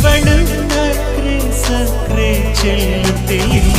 ഇവള് സക്രേ ചെല്ലുത്തില്ല